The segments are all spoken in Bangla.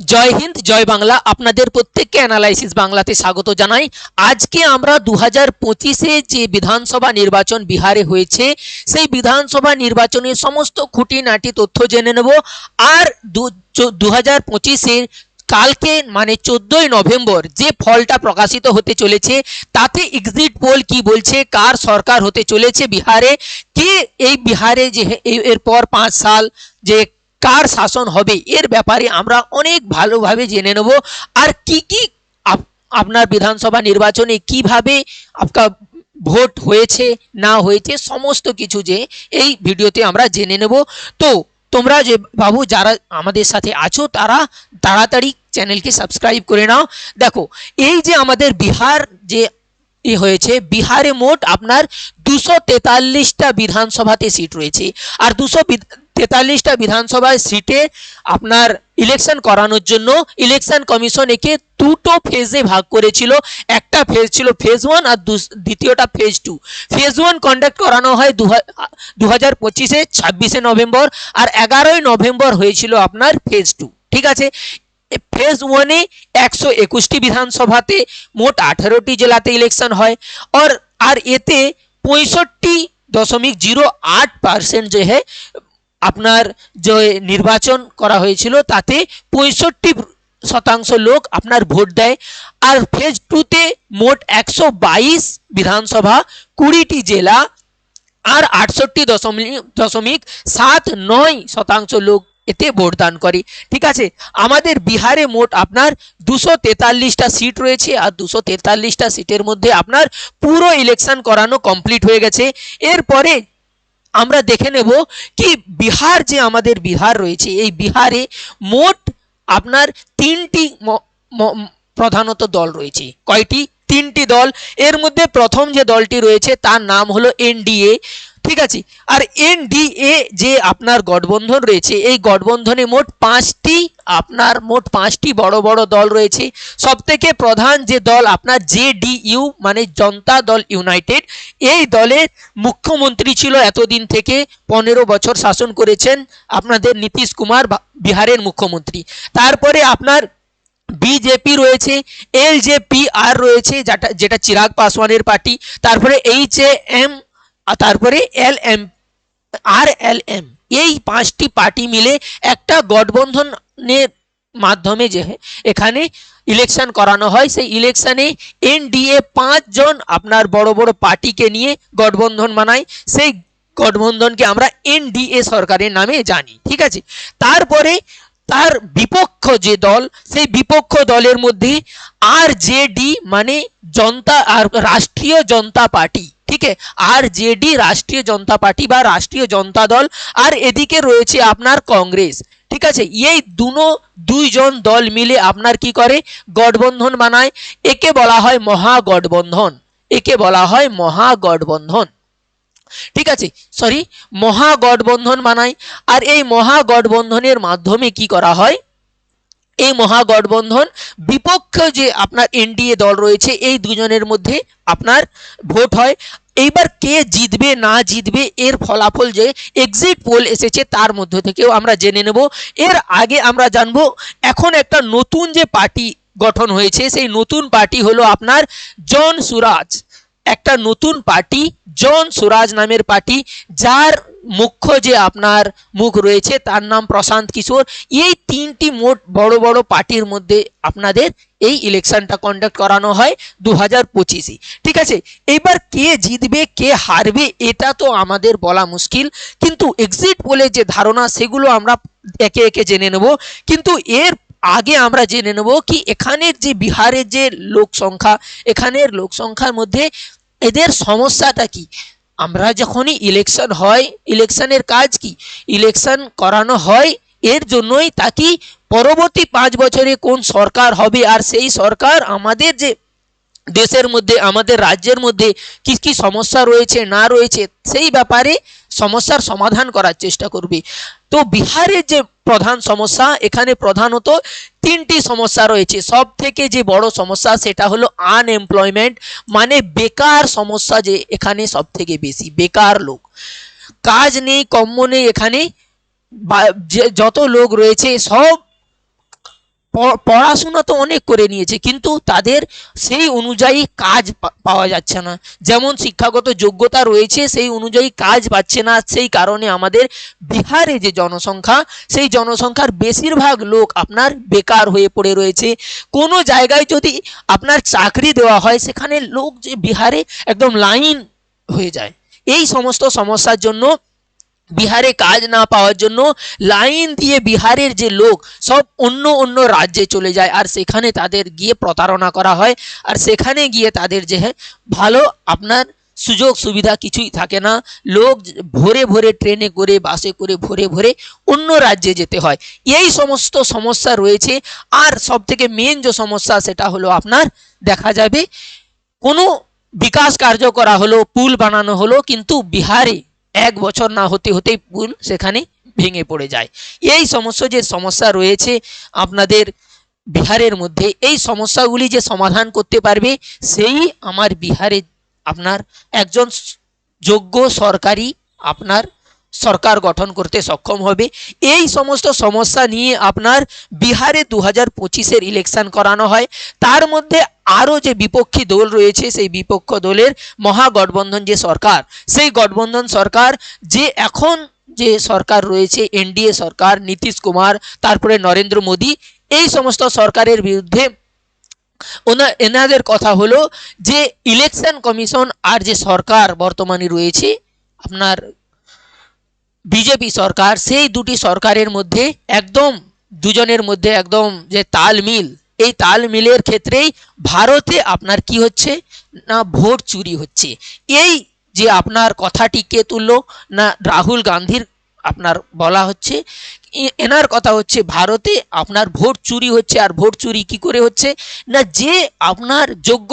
জয় হিন্দ, জয় বাংলা। আপনাদের প্রত্যেককে অ্যানালাইসিস বাংলাতে স্বাগত জানাই। আজকে আমরা দু হাজার পঁচিশে যে বিধানসভা নির্বাচন বিহারে হয়েছে, সেই বিধানসভা নির্বাচনের সমস্ত খুঁটিনাটি তথ্য জেনে নেব। আর দু হাজার পঁচিশের কালকে মানে চোদ্দই নভেম্বর যে ফলটা প্রকাশিত হতে চলেছে, তাতে এক্সিট পোল কি বলছে, কার সরকার হতে চলেছে বিহারে, কে এই বিহারে যে এরপর পাঁচ সাল যে কার শাসন হবে? এর ব্যাপারে আমরা অনেক ভালোভাবে জেনে নেব। আর কি কি আপ- আপনার বিধানসভা নির্বাচনে কীভাবে আপনার ভোট হয়েছে, না হয়েছে, সমস্ত কিছু যে এই ভিডিওতে আমরা জেনে নেব। তো তোমরা যে বাবু যারা আমাদের সাথে আছো, তারা তাড়াতাড়ি চ্যানেলকে সাবস্ক্রাইব করে নাও। দেখো, এই যে আমাদের বিহার যে এ হয়েছে, বিহারে মোট আপনার দুশো তেতাল্লিশটা বিধানসভাতে সিট রয়েছে। আর দুশো তেতাল্লিশটা বিধানসভার সিটে আপনার ইলেকশন করানোর জন্য ইলেকশন কমিশন একে দুটো ফেজে ভাগ করেছিল। একটা ফেজ ছিল ফেজ ওয়ান আর দ্বিতীয়টা phase two phase one conduct করানো হয় দু হাজার পঁচিশে, ছাব্বিশে নভেম্বর আর এগারোই নভেম্বর হয়েছিল আপনার ফেজ টু ঠিক আছে? ফেজ ওয়ানে একশো একুশটি বিধানসভাতে মোট আঠেরোটি জেলাতে ইলেকশন হয় और আর এতে পঁয়ষট্টি দশমিক জিরো আট পার্সেন্ট যে হ্যাঁ আপনার যে নির্বাচন করা হয়েছিল, তাতে পঁয়ষট্টি শতাংশ লোক আপনার ভোট দেয়। আর ফেজ টুতে মোট একশো বাইশ বিধানসভা, কুড়িটি জেলা আর আটষট্টি দশমিক দশমিক সাত নয় শতাংশ লোক এতে ভোটদান করে। ঠিক আছে? আমাদের বিহারে মোট আপনার দুশো তেতাল্লিশটা সিট রয়েছে আর দুশো তেতাল্লিশটা সিটের মধ্যে আপনার পুরো ইলেকশন করানো কমপ্লিট হয়ে গেছে। এরপরে আমরা দেখে নেব কি বিহার যে আমাদের বিহার রয়েছে। এই বিহারে মোট আপনার তিনটি প্রধানত দল রয়েছে। কয়টি? তিনটি দল। এর মধ্যে প্রথম যে দলটি রয়েছে তার নাম হলো এনডিএ। ঠিক আছে? আর এনডিএ যে আপনার গঠবন্ধন রয়েছে, এই গঠবন্ধনে মোট পাঁচটি, আপনার মোট পাঁচটি বড় বড় দল রয়েছে। সব থেকে প্রধান যে দল আপনার জেডিইউ মানে জনতা দল ইউনাইটেড, এই দলের মুখ্যমন্ত্রী ছিল এতদিন থেকে পনেরো বছর শাসন করেছেন আপনাদের নীতিশ কুমার বিহারের মুখ্যমন্ত্রী। তারপরে আপনার বিজেপি রয়েছে এল রয়েছে, যেটা যেটা চিরাগ পাসওয়ানের পার্টি, তারপরে এইচ এ এম তারপরে এল এম, আর এল এম। এই পাঁচটি পার্টি মিলে একটা গঠবন্ধনের মাধ্যমে যে এখানে ইলেকশন করানো হয়, সেই ইলেকশনে এনডিএ পাঁচজন আপনার বড় বড় পার্টিকে নিয়ে গঠবন্ধন বানায়। সেই গঠবন্ধনকে আমরা এনডিএ সরকারের নামে জানি, ঠিক আছে? তারপরে তার বিপক্ষ যে দল, সেই বিপক্ষ দলের মধ্যে আর জেডি মানে জনতা আর রাষ্ট্রীয় জনতা পার্টি। ঠিক আর জেডি রাষ্ট্রীয় জনতা পার্টি বা রাষ্ট্রীয় জনতা দল আর এদিকে রয়েছে আপনার কংগ্রেস ঠিক আছে এই দুনো দুইজন দল মিলে আপনার কি করে গঠবন্ধন বানায় একে বলা হয় মহাগঠবন্ধন একে বলা হয় মহাগঠবন্ধন ঠিক আছে সরি মহাগঠবন্ধন বানায় আর এই মহাগঠবন্ধনের মাধ্যমে কি করা হয় এই মহাগঠবন্ধন বিপক্ষ যে আপনার এনডিএ দল রয়েছে, এই দুজনের মধ্যে আপনার ভোট হয়। এইবার কে জিতবে, না জিতবে, এর ফলাফল যে এক্সিট পোল এসেছে তার মধ্য থেকেও আমরা জেনে নেব। এর আগে আমরা জানব, এখন একটা নতুন যে পার্টি গঠন হয়েছে, সেই নতুন পার্টি হলো আপনার জন সুরাজ। একটা নতুন পার্টি, জন সুরাজ নামের পার্টি, যার মুখ্য যে আপনার মুখ রয়েছে, তার নাম প্রশান্ত কিশোর। এই তিনটি মোট বড় বড় পার্টির মধ্যে আপনাদের এই ইলেকশনটা কন্ডাক্ট করানো হয় দু হাজার পঁচিশে। ঠিক আছে? এবার কে জিতবে, কে হারবে, এটা তো আমাদের বলা মুশকিল। কিন্তু এক্সিট বলে যে ধারণা, সেগুলো আমরা একে একে জেনে নেব। কিন্তু এর আগে আমরা জেনে নেব কি এখানের যে বিহারের যে লোক সংখ্যা, এখানের লোক সংখ্যার মধ্যে এদের সমস্যাটা কি? আমরা যখনই ইলেকশন হয় ইলেকশনের কাজ কি? ইলেকশন করানো হয়, এর জন্যই তাকে পরবর্তী পাঁচ বছরে কোন সরকার হবে? আর সেই সরকার আমাদের যে দেশের মধ্যে, আমাদের রাজ্যের মধ্যে কি কি সমস্যা রয়েছে, না রয়েছে, সেই ব্যাপারে সমস্যার সমাধান করার চেষ্টা করবে। তো বিহারের যে প্রধান সমস্যা, এখানে প্রধানত তিনটি সমস্যা রয়েছে। সব থেকে যে বড় সমস্যা, সেটা হলো আনএমপ্লয়মেন্ট মানে বেকার সমস্যা যে এখানে সব থেকে বেশি, বেকার লোক। কাজ নেই কম্ম নেই এখানে যত লোক রয়েছে, সব পড়াশোনা তো অনেক করে নিয়েছে, কিন্তু তাদের সেই অনুযায়ী কাজ পাওয়া যাচ্ছে না। যেমন শিক্ষাগত যোগ্যতা রয়েছে, সেই অনুযায়ী কাজ পাচ্ছে না। সেই কারণে আমাদের বিহারে যে জনসংখ্যা, সেই জনসংখ্যার বেশিরভাগ লোক আপনার বেকার হয়ে পড়ে রয়েছে। কোনো জায়গায় যদি আপনার চাকরি দেওয়া হয়, সেখানে লোক যে বিহারে একদম লাইন হয়ে যায়। এই সমস্ত সমস্যার জন্য বিহারে কাজ না পাওয়ার জন্য লাইন দিয়ে বিহারের যে লোক সব অন্য অন্য রাজ্যে চলে যায়। আর সেখানে তাদের গিয়ে প্রতারণা করা হয়। আর সেখানে গিয়ে তাদের যে হ্যাঁ, ভালো আপনার সুযোগ সুবিধা কিছুই থাকে না। লোক ভোরে ভোরে ট্রেনে করে বাসে করে ভোরে ভোরে অন্য রাজ্যে যেতে হয়। এই সমস্ত সমস্যা রয়েছে। আর সব থেকে মেন যে সমস্যা সেটা হলো আপনার দেখা যাবে কোনো বিকাশ কার্য করা হলো পুল বানানো হলো কিন্তু বিহারে এক বছর না হতে হতেই পুল সেখানে ভেঙে পড়ে যায়। এই সমস্ত যে সমস্যা রয়েছে আপনাদের বিহারের মধ্যে, এই সমস্যাগুলি যে সমাধান করতে পারবে, সেই আমার বিহারে আপনার একজন যোগ্য সরকারি আপনার সরকার গঠন করতে সক্ষম হবে। এই সমস্ত সমস্যা নিয়ে আপনার বিহারে দু হাজার পঁচিশের ইলেকশন করানো হয়। তার মধ্যে আরও যে বিপক্ষী দল রয়েছে, সেই বিপক্ষ দলের মহাগঠবন্ধন যে সরকার, সেই গঠবন্ধন সরকার যে এখন যে সরকার রয়েছে, এনডিএ সরকার, নীতিশ কুমার, তারপরে নরেন্দ্র মোদী, এই সমস্ত সরকারের বিরুদ্ধে ওনা, এনাদের কথা হলো যে ইলেকশন কমিশন আর যে সরকার বর্তমানে রয়েছে, আপনার বিজেপি সরকার, সেই দুটি সরকারের মধ্যে একদম দুজনের মধ্যে একদম যে তালমিল এই তাল মিলের ক্ষেত্রেই ভারতে আপনার কি হচ্ছে? না ভোট চুরি হচ্ছে। এই যে আপনার কথাটি কে তুললো? না রাহুল গান্ধীর আপনার বলা হচ্ছে। এনার কথা হচ্ছে ভারতে আপনার ভোট চুরি হচ্ছে, আর ভোট চুরি কি করে হচ্ছে? না যে আপনার যোগ্য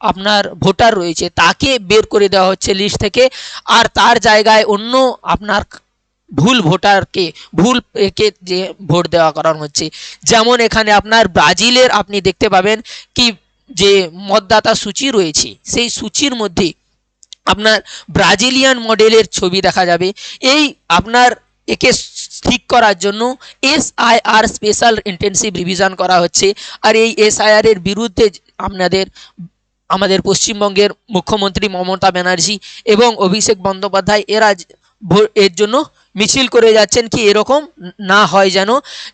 আপনার ভোটার রয়েছে, তাকে বের করে দেওয়া হচ্ছে লিস্ট থেকে। আর তার জায়গায় অন্য আপনার ভুল ভোটারকে, ভুল একে যে ভোট দেওয়া করানো হচ্ছে। যেমন এখানে আপনার ব্রাজিলের আপনি দেখতে পাবেন কি যে মতদাতা সূচি রয়েছে, সেই সূচির মধ্যে আপনার ব্রাজিলিয়ান মডেলের ছবি দেখা যাবে। এই আপনার একে ঠিক করার জন্য এসআইআর স্পেশাল ইন্টেনসিভ রিভিশন করা হচ্ছে। আর এই এসআইআর এর বিরুদ্ধে আপনাদের, আমাদের পশ্চিমবঙ্গের মুখ্যমন্ত্রী মমতা ব্যানার্জি এবং অভিষেক বন্দ্যোপাধ্যায় এরা এর জন্য মিছিল করে যাচ্ছেন কি এরকম না হয় যেন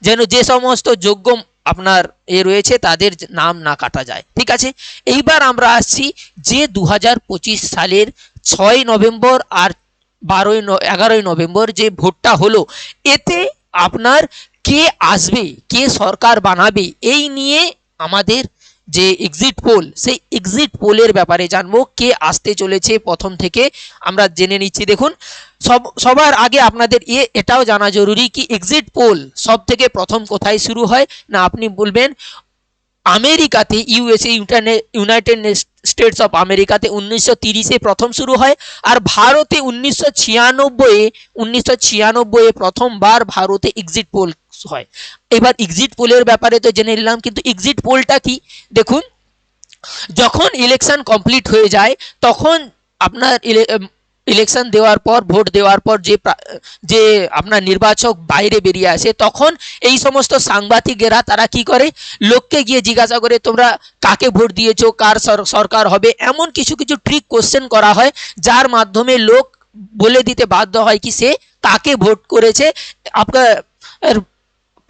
যেন যে সমস্ত যোগ্য আপনার এ রয়েছে তাদের নাম না কাটা যায়। ঠিক আছে? এইবার আমরা আসছি যে দু হাজার পঁচিশ সালের ছয় নভেম্বর আর বারোই এগারোই নভেম্বর যে ভোটটা হলো, এতে আপনার কে আসবে, কে সরকার বানাবে, এই নিয়ে আমাদের যে এক্সিট পোল সেই এক্সিট পোলের ব্যাপারে জানব কে আসতে চলেছে প্রথম থেকে। আমরা জেনে নিচ্ছি, দেখুন, সব, সবার আগে আপনাদের এ, এটাও জানা জরুরি কি এক্সিট পোল সব থেকে প্রথম কোথায় শুরু হয়? না, আপনি বলবেন, আমেরিকাতে ইউএসএ ইউনাইটেড স্টেটস অফ আমেরিকাতে উনিশশো তিরিশে প্রথম শুরু হয় আর ভারতে উনিশশো ছিয়ানব্বইয়ে উনিশশো ছিয়ানব্বইয়ে প্রথমবার ভারতে এক্সিট পোল হয়। এবার এক্সিট পোলের ব্যাপারে তো জেনে নিলাম, কিন্তু এক্সিট পোলটা কি? দেখুন, যখন ইলেকশন কমপ্লিট হয়ে যায়, তখন আপনার ইলেকশন দেওয়ার পর, ভোট দেওয়ার পর যে যে আপনার নির্বাচক বাইরে বেরিয়ে আসে, তখন এই সমস্ত সাংবাদিকেরা তারা কি করে? লোককে গিয়ে জিজ্ঞাসা করে, তোমরা কাকে ভোট দিয়েছ? কার সর- সরকার হবে? এমন কিছু কিছু ট্রিক কোশ্চেন করা হয়, যার মাধ্যমে লোক বলে দিতে বাধ্য হয় কি সে কাকে ভোট করেছে। আপনার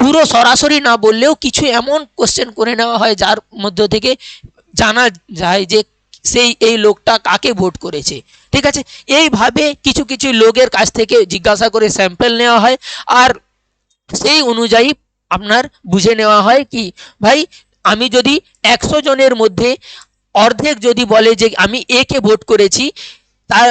পুরো সরাসরি না বললেও কিছু এমন কোশ্চেন করে নেওয়া হয় যার মধ্য থেকে জানা যায় যে সেই, এই লোকটা কাকে ভোট করেছে। ঠিক আছে? এইভাবে কিছু কিছু লোকের কাছ থেকে জিজ্ঞাসা করে স্যাম্পল নেওয়া হয় আর সেই অনুযায়ী আপনার বুঝে নেওয়া হয় কি, ভাই আমি যদি একশো জনের মধ্যে অর্ধেক যদি বলে যে আমি এ কে ভোট করেছি তার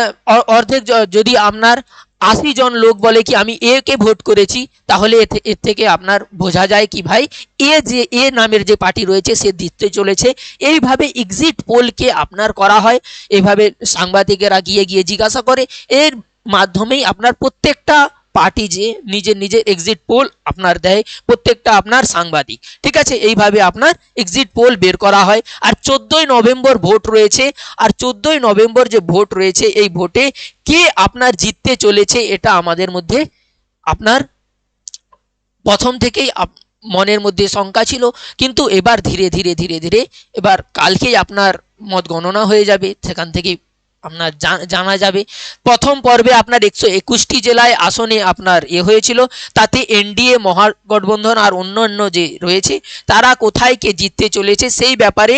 অর্ধেক যদি আপনার আশি জন লোক বলে কি আমি এ কে ভোট করেছি? তাহলে এর থেকে আপনার বোঝা যায় কি ভাই এ যে এ নামের যে পার্টি রয়েছে সে দিতে চলেছে। এইভাবে এক্সিট পোলকে আপনার করা হয়। এভাবে সাংবাদিকেরা গিয়ে গিয়ে জিজ্ঞাসা করে। এর মাধ্যমেই আপনার প্রত্যেকটা পার্টি যে নিজের নিজের এক্সিট পোল আপনার দেয়, প্রত্যেকটা আপনার সাংবাদিক। ঠিক আছে? এইভাবে আপনার এক্সিট পোল বের করা হয়। আর চোদ্দোই নভেম্বর ভোট রয়েছে। আর চোদ্দোই নভেম্বর যে ভোট রয়েছে, এই ভোটে কে আপনার জিততে চলেছে, এটা আমাদের মধ্যে আপনার প্রথম থেকেই মনের মধ্যে শঙ্কা ছিল। কিন্তু এবার ধীরে ধীরে ধীরে ধীরে, এবার কালকেই আপনার মত গণনা হয়ে যাবে। সেখান থেকে আপনার জানা যাবে। প্রথম পর্বে আপনার একশো একুশটি জেলায় আসনে আপনার এ হয়েছিল। তাতে এনডিএ, মহাগঠবন্ধন আর অন্যান্য যে রয়েছে, তারা কোথায় কে জিততে চলেছে সেই ব্যাপারে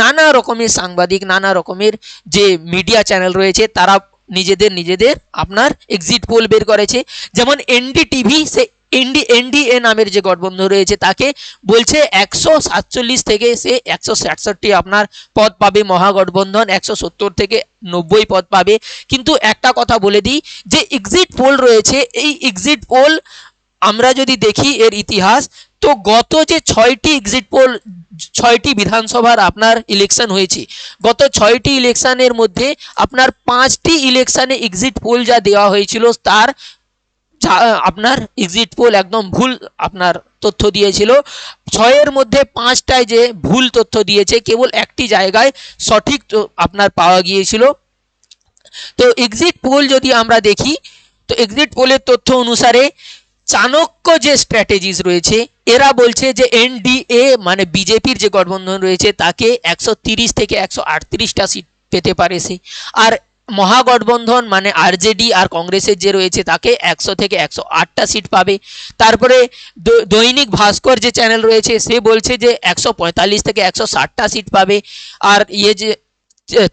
নানা রকমের সাংবাদিক, নানা রকমের যে মিডিয়া চ্যানেল রয়েছে, তারা নিজেদের নিজেদের আপনার এক্সিট পোল বের করেছে। যেমন এনডিটিভি, সে এনডি এনডিএ নামের যে গঠবন্ধন রয়েছে, তাকে বলছে একশো সাতচল্লিশ থেকে সে একশো সাতষট্টি আপনার পদ পাবে মহাগঠবন্ধন, একশো সত্তর থেকে নব্বই পদ পাবে। কিন্তু একটা কথা বলে দিই, যে এক্সিট পোল রয়েছে, এই এক্সিট পোল আমরা যদি দেখি এর ইতিহাস, তো গত যে ছয়টি এক্সিট পোল ছয়টি বিধানসভার আপনার ইলেকশন হয়েছে, গত ছয়টি ইলেকশনের মধ্যে আপনার পাঁচটি ইলেকশনে এক্সিট পোল যা দেওয়া হয়েছিল, তার আপনার এক্সিট পোল একদম ভুল আপনার তথ্য দিয়েছিল। ছয়ের মধ্যে পাঁচটায় যে ভুল তথ্য দিয়েছে, কেবল একটি জায়গায় সঠিক আপনার পাওয়া গিয়েছিল। তো এক্সিট পোল যদি আমরা দেখি, তো এক্সিট পোলের তথ্য অনুসারে চাণক্য যে স্ট্র্যাটেজিস রয়েছে, এরা বলছে যে এনডিএ মানে বিজেপির যে গঠবন্ধন রয়েছে, তাকে একশো থেকে একশো আটত্রিশটা সিট পেতে পারে সে আর মহাগঠবন্ধন মানে আরজেডি আর কংগ্রেসের যে রয়েছে তাকে একশো থেকে একশো আটটা সিট পাবে। তারপরে দৈনিক ভাস্কর যে চ্যানেল রয়েছে সে বলছে যে একশো পঁয়তাল্লিশ থেকে একশো ষাটটা সিট পাবে আর ইয়ে যে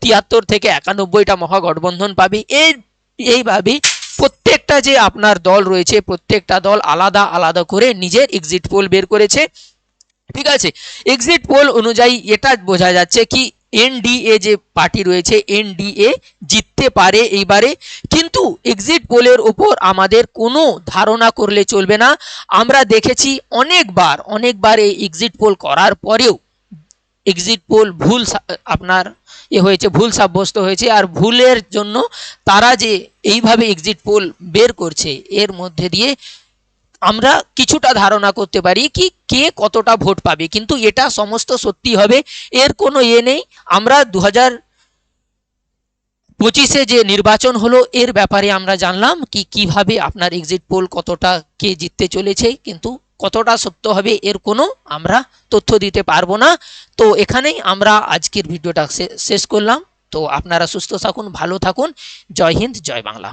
তিয়াত্তর থেকে একানব্বইটা মহাগঠবন্ধন পাবে। এই এইভাবে প্রত্যেকটা যে আপনার দল রয়েছে, প্রত্যেকটা দল আলাদা আলাদা করে নিজের এক্সিট পোল বের করেছে। ঠিক আছে? এক্সিট পোল অনুযায়ী এটা বোঝা যাচ্ছে কি এনডিএ যে পার্টি রয়েছে, এনডিএ জিততে পারে এইবারে। কিন্তু এক্সিট পোলের উপর আমাদের কোনো ধারণা করলে চলবে না। আমরা দেখেছি অনেকবার অনেকবার এই এক্সিট পোল করার পরেও এক্সিট পোল ভুল আপনার এ হয়েছে, ভুল সাব্যস্ত হয়েছে। আর ভুলের জন্য তারা যে এইভাবে এক্সিট পোল বের করছে, এর মধ্যে দিয়ে আমরা কিছুটা ধারণা করতে পারি কি কে কতটা ভোট পাবে। কিন্তু এটা সমস্ত সত্যি হবে। এর কোনো ইয়ে নেই। আমরা দু হাজার পঁচিশে যে নির্বাচন হলো, এর ব্যাপারে আমরা জানলাম কি কীভাবে আপনার এক্সিট পোল কতটা কে জিততে চলেছে। কিন্তু কতটা সত্য হবে এর কোনো আমরা তথ্য দিতে পারব না। তো এখানেই আমরা আজকের ভিডিওটা শেষ করলাম। তো আপনারা সুস্থ থাকুন, ভালো থাকুন। জয় হিন্দ, জয় বাংলা।